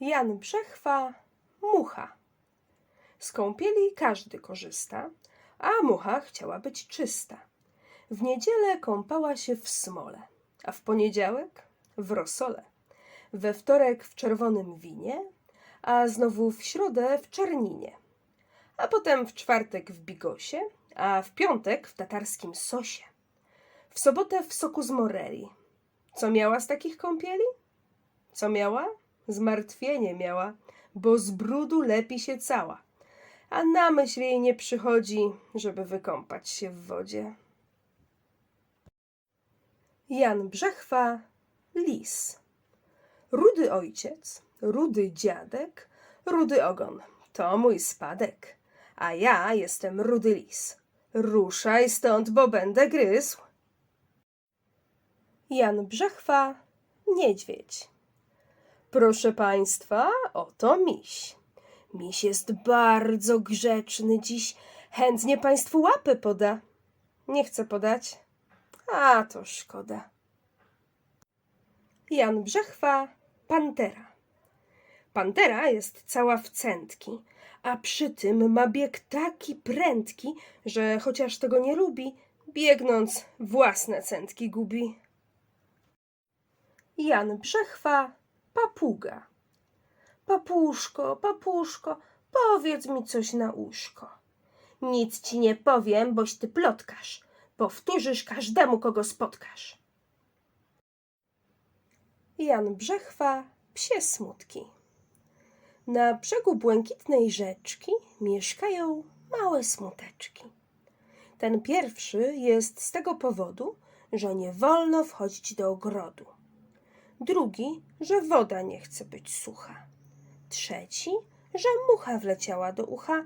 Jan Brzechwa, mucha. Z kąpieli każdy korzysta, a mucha chciała być czysta. W niedzielę kąpała się w smole, a w poniedziałek w rosole. We wtorek w czerwonym winie, a znowu w środę w czarninie. A potem w czwartek w bigosie, a w piątek w tatarskim sosie. W sobotę w soku z moreli. Co miała z takich kąpieli? Co miała? Zmartwienie miała, bo z brudu lepi się cała, a na myśl jej nie przychodzi, żeby wykąpać się w wodzie. Jan Brzechwa, lis. Rudy ojciec, rudy dziadek, rudy ogon, to mój spadek, a ja jestem rudy lis. Ruszaj stąd, bo będę gryzł. Jan Brzechwa, niedźwiedź. Proszę państwa, oto miś. Miś jest bardzo grzeczny dziś. Chętnie państwu łapy poda. Nie chce podać? A, to szkoda. Jan Brzechwa, pantera. Pantera jest cała w cętki, a przy tym ma bieg taki prędki, że chociaż tego nie lubi, biegnąc własne cętki gubi. Jan Brzechwa, papuga. Papuszko, papuszko, powiedz mi coś na uszko. Nic ci nie powiem, boś ty plotkarz. Powtórzysz każdemu, kogo spotkasz. Jan Brzechwa, psie smutki. Na brzegu błękitnej rzeczki mieszkają małe smuteczki. Ten pierwszy jest z tego powodu, że nie wolno wchodzić do ogrodu. Drugi, że woda nie chce być sucha. Trzeci, że mucha wleciała do ucha,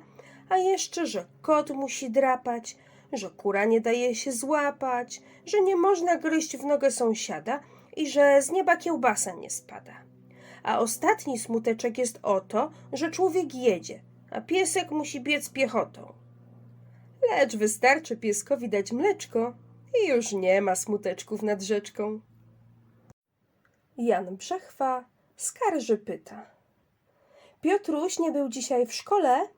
a jeszcze, że kot musi drapać, że kura nie daje się złapać, że nie można gryźć w nogę sąsiada i że z nieba kiełbasa nie spada. A ostatni smuteczek jest o to, że człowiek jedzie, a piesek musi biec piechotą. Lecz wystarczy pieskowi dać mleczko i już nie ma smuteczków nad rzeczką. Jan Brzechwa skarży pyta. Piotruś nie był dzisiaj w szkole?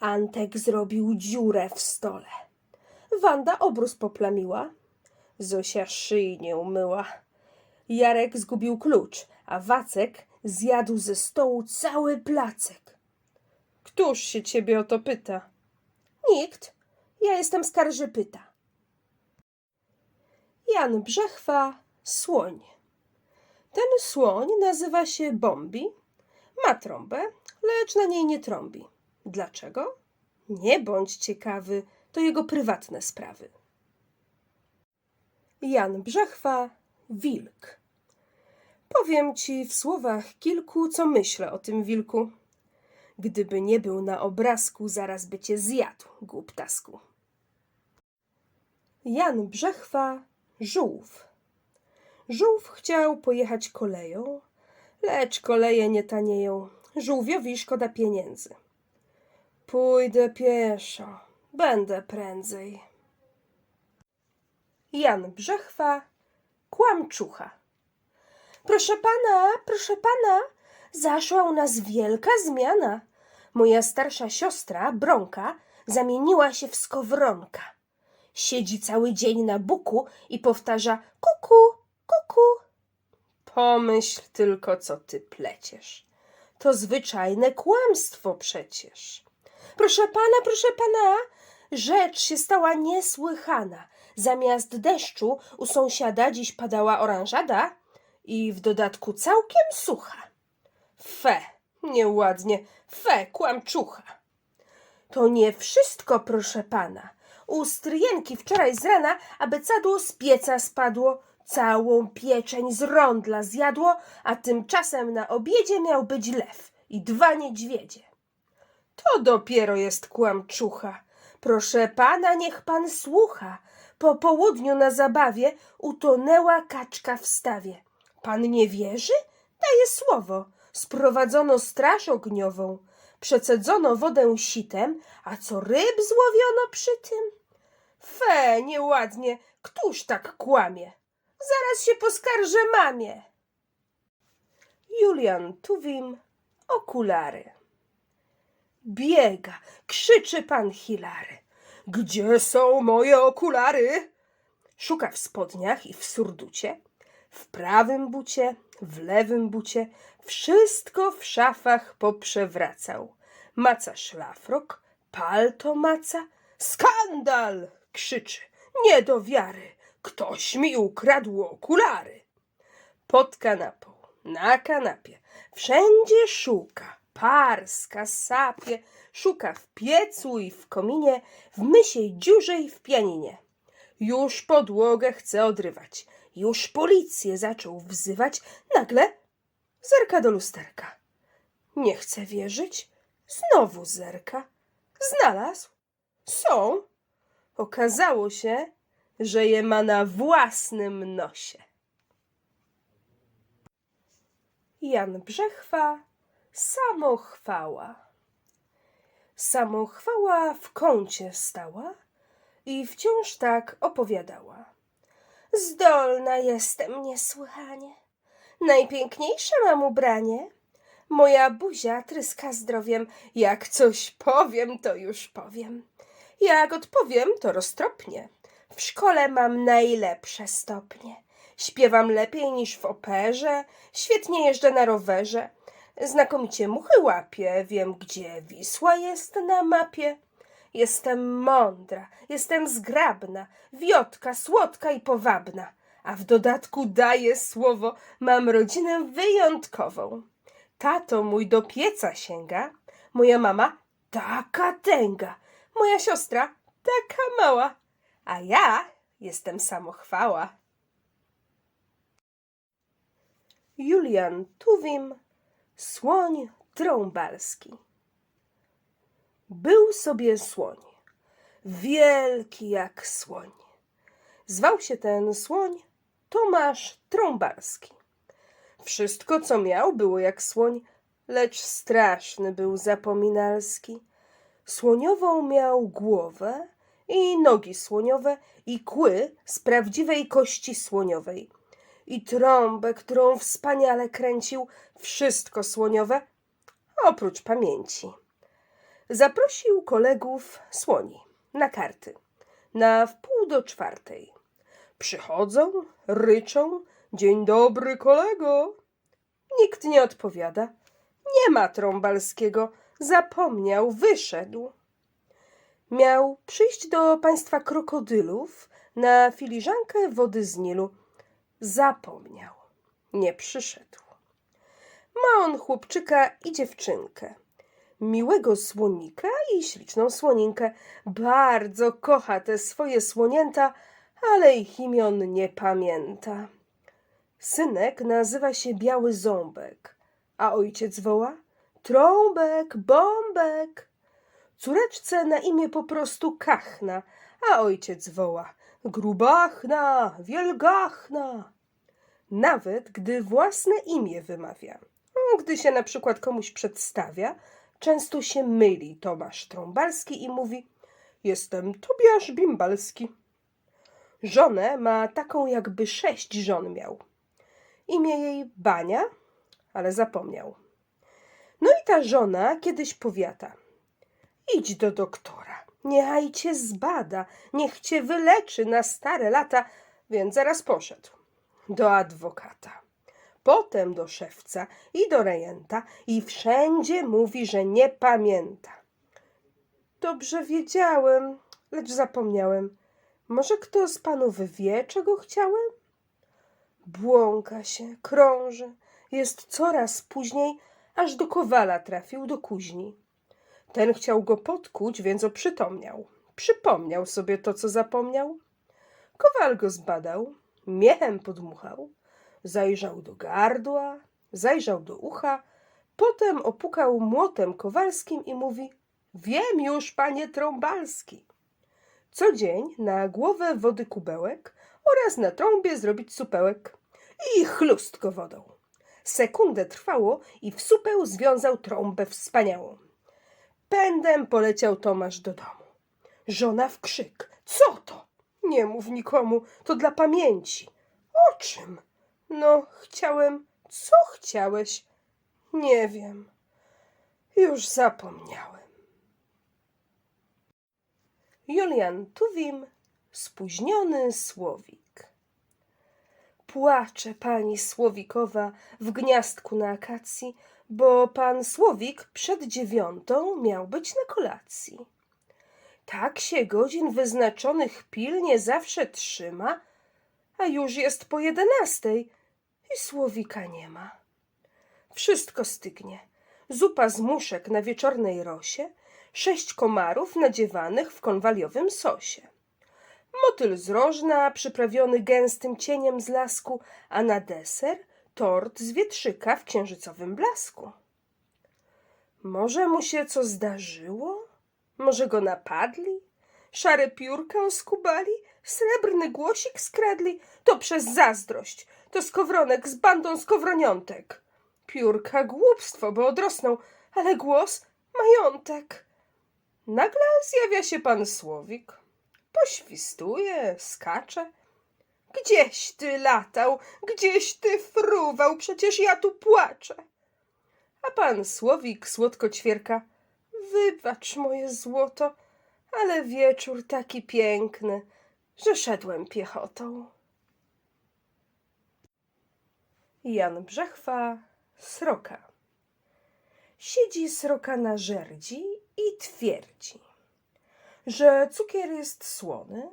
Antek zrobił dziurę w stole. Wanda obrus poplamiła. Zosia szyi nie umyła. Jarek zgubił klucz, a Wacek zjadł ze stołu cały placek. Któż się ciebie o to pyta? Nikt. Ja jestem skarżypyta. Jan Brzechwa, słoń. Ten słoń nazywa się Bombi, ma trąbę, lecz na niej nie trąbi. Dlaczego? Nie bądź ciekawy, to jego prywatne sprawy. Jan Brzechwa, wilk. Powiem ci w słowach kilku, co myślę o tym wilku. Gdyby nie był na obrazku, zaraz by cię zjadł, głuptasku. Jan Brzechwa, żółw. Żółw chciał pojechać koleją, lecz koleje nie tanieją. Żółwiowi szkoda pieniędzy. Pójdę pieszo, będę prędzej. Jan Brzechwa, kłamczucha. Proszę pana, proszę pana, zaszła u nas wielka zmiana. Moja starsza siostra, Bronka, zamieniła się w skowronka. Siedzi cały dzień na buku i powtarza kuku, kuku. Pomyśl tylko, co ty pleciesz. To zwyczajne kłamstwo przecież. Proszę pana, proszę pana, rzecz się stała niesłychana. Zamiast deszczu u sąsiada dziś padała oranżada i w dodatku całkiem sucha. Fe, nieładnie, fe, kłamczucha. To nie wszystko, proszę pana. U stryjenki wczoraj z rana abecadło z pieca spadło, całą pieczeń z rondla zjadło, a tymczasem na obiedzie miał być lew i dwa niedźwiedzie. To dopiero jest kłamczucha. Proszę pana, niech pan słucha. Po południu na zabawie utonęła kaczka w stawie. Pan nie wierzy? Daję słowo. Sprowadzono straż ogniową. Przecedzono wodę sitem, a co ryb złowiono przy tym? Fe, nieładnie, któż tak kłamie? Zaraz się poskarżę mamie. Julian Tuwim, okulary. Biega, krzyczy pan Hilary. Gdzie są moje okulary? Szuka w spodniach i w surducie, w prawym bucie, w lewym bucie, wszystko w szafach poprzewracał. Maca szlafrok, palto maca. Skandal! krzyczy. Nie do wiary. Ktoś mi ukradł okulary. Pod kanapą, na kanapie, wszędzie szuka, parska, sapie, szuka w piecu i w kominie, w mysiej dziurze i w pianinie. Już podłogę chce odrywać, już policję zaczął wzywać, nagle zerka do lusterka. Nie chce wierzyć, znowu zerka. Znalazł. Są. Okazało się, że je ma na własnym nosie. Jan Brzechwa, samochwała. Samochwała w kącie stała i wciąż tak opowiadała. Zdolna jestem niesłychanie, najpiękniejsze mam ubranie. Moja buzia tryska zdrowiem, jak coś powiem, to już powiem. Jak odpowiem, to roztropnie. W szkole mam najlepsze stopnie. Śpiewam lepiej niż w operze, świetnie jeżdżę na rowerze. Znakomicie muchy łapię, wiem gdzie Wisła jest na mapie. Jestem mądra, jestem zgrabna, wiotka, słodka i powabna, a w dodatku daję słowo, mam rodzinę wyjątkową. Tato mój do pieca sięga, moja mama taka tęga, moja siostra taka mała, a ja jestem samochwała. Julian Tuwim, słoń trąbalski. Był sobie słoń, wielki jak słoń. Zwał się ten słoń Tomasz Trąbalski. Wszystko, co miał, było jak słoń, lecz straszny był zapominalski. Słoniową miał głowę i nogi słoniowe i kły z prawdziwej kości słoniowej. I trąbę, którą wspaniale kręcił, wszystko słoniowe, oprócz pamięci. Zaprosił kolegów słoni na karty na wpół do czwartej. Przychodzą, ryczą, dzień dobry kolego. Nikt nie odpowiada. Nie ma Trąbalskiego, zapomniał, wyszedł. Miał przyjść do państwa krokodylów na filiżankę wody z Nilu. Zapomniał, nie przyszedł. Ma on chłopczyka i dziewczynkę miłego słonika i śliczną słoninkę. Bardzo kocha te swoje słonięta, ale ich imion nie pamięta. Synek nazywa się Biały Ząbek, a ojciec woła Trąbek, Bąbek. Córeczce na imię po prostu Kachna, a ojciec woła Grubachna, Wielgachna. Nawet gdy własne imię wymawia. Gdy się na przykład komuś przedstawia, często się myli Tomasz Trąbalski i mówi Jestem Tobiasz Bimbalski. Żonę ma taką, jakby sześć żon miał. Imię jej Bania, ale zapomniał. No i ta żona kiedyś powiata Idź do doktora, niechaj cię zbada, niech cię wyleczy na stare lata, więc zaraz poszedł do adwokata potem do szewca i do rejenta i wszędzie mówi, że nie pamięta. Dobrze wiedziałem, lecz zapomniałem. Może kto z panów wie, czego chciałem? Błąka się, krąży, jest coraz później, aż do kowala trafił do kuźni. Ten chciał go podkuć, więc oprzytomniał. Przypomniał sobie to, co zapomniał. Kowal go zbadał, miechem podmuchał, zajrzał do gardła, zajrzał do ucha, potem opukał młotem kowalskim i mówi: Wiem już, panie Trąbalski. Co dzień na głowę wody kubełek oraz na trąbie zrobić supełek i chlustko wodą. Sekundę trwało i w supeł związał trąbę wspaniałą. Pędem poleciał Tomasz do domu. Żona w krzyk. Co to? Nie mów nikomu, to dla pamięci. O czym? No, chciałem. Co chciałeś? Nie wiem. Już zapomniałem. Julian Tuwim, spóźniony słowik. Płacze pani słowikowa w gniazdku na akacji, bo pan słowik przed dziewiątą miał być na kolacji. Tak się godzin wyznaczonych pilnie zawsze trzyma, a już jest po jedenastej i słowika nie ma. Wszystko stygnie. Zupa z muszek na wieczornej rosie, sześć komarów nadziewanych w konwaliowym sosie. Motyl z rożna przyprawiony gęstym cieniem z lasku, a na deser tort z wietrzyka w księżycowym blasku. Może mu się co zdarzyło? Może go napadli? Szare piórka oskubali? Srebrny głosik skradli? To przez zazdrość. To skowronek z bandą skowroniątek. Piórka głupstwo, bo odrosną, ale głos majątek. Nagle zjawia się pan Słowik. Poświstuje, skacze. Gdzieś ty latał, gdzieś ty fruwał, przecież ja tu płaczę. A pan Słowik słodko ćwierka. Wybacz moje złoto, ale wieczór taki piękny, że szedłem piechotą. Jan Brzechwa, sroka. Siedzi sroka na żerdzi i twierdzi, że cukier jest słony,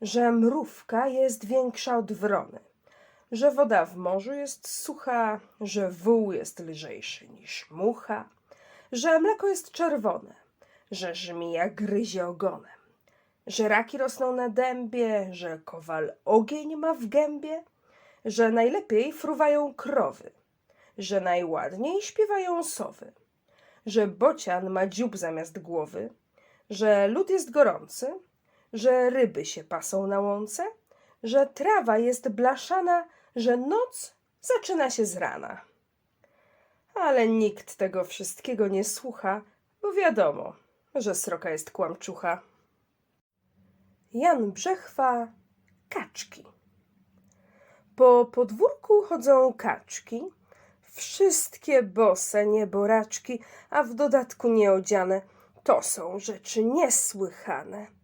że mrówka jest większa od wrony, że woda w morzu jest sucha, że wół jest lżejszy niż mucha, że mleko jest czerwone, że żmija gryzie ogonem, że raki rosną na dębie, że kowal ogień ma w gębie, że najlepiej fruwają krowy, że najładniej śpiewają sowy, że bocian ma dziób zamiast głowy, że lód jest gorący, że ryby się pasą na łące, że trawa jest blaszana, że noc zaczyna się z rana. Ale nikt tego wszystkiego nie słucha, bo wiadomo, że sroka jest kłamczucha. Jan Brzechwa, kaczki. Po podwórku chodzą kaczki, wszystkie bose nieboraczki, a w dodatku nieodziane. To są rzeczy niesłychane.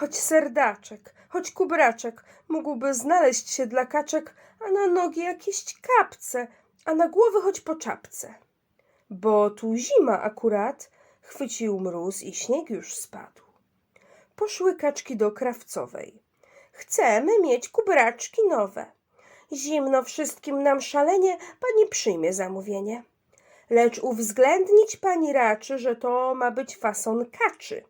Choć serdaczek, choć kubraczek mógłby znaleźć się dla kaczek, a na nogi jakieś kapce, a na głowy choć po czapce. Bo tu zima akurat, chwycił mróz i śnieg już spadł. Poszły kaczki do krawcowej. Chcemy mieć kubraczki nowe. Zimno wszystkim nam szalenie, pani przyjmie zamówienie. Lecz uwzględnić pani raczy, że to ma być fason kaczy.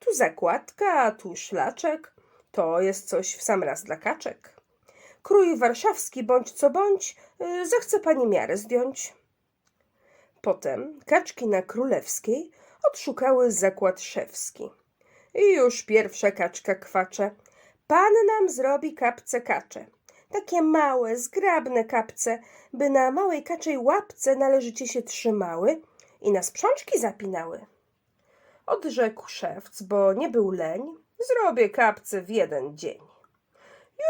Tu zakładka, tu szlaczek, to jest coś w sam raz dla kaczek. Krój warszawski bądź co bądź, y, zechce pani miarę zdjąć. Potem kaczki na królewskiej odszukały zakład szewski. I już pierwsza kaczka kwacze. Pan nam zrobi kapce kacze. Takie małe, zgrabne kapce, by na małej kaczej łapce należycie się trzymały i na sprzączki zapinały. Odrzekł szewc, bo nie był leń, zrobię kapce w jeden dzień.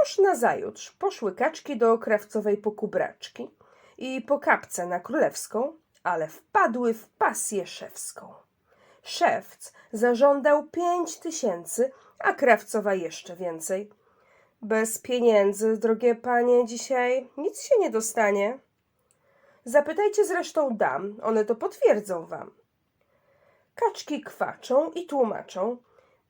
Już nazajutrz poszły kaczki do krawcowej po kubraczki i po kapce na królewską, ale wpadły w pasję szewską. Szewc zażądał pięć tysięcy, a krawcowa jeszcze więcej. Bez pieniędzy, drogie panie, dzisiaj nic się nie dostanie. Zapytajcie zresztą dam, one to potwierdzą wam. Kaczki kwaczą i tłumaczą.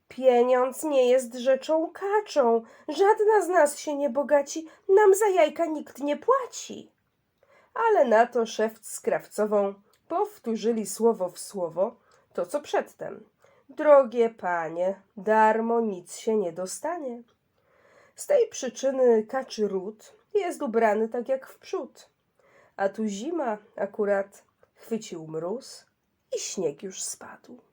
Pieniądz nie jest rzeczą kaczą. Żadna z nas się nie bogaci, nam za jajka nikt nie płaci. Ale na to szewc z krawcową powtórzyli słowo w słowo to, co przedtem. Drogie panie, darmo nic się nie dostanie. Z tej przyczyny kaczy ród jest ubrany tak jak w przód. A tu zima akurat chwycił mróz i śnieg już spadł.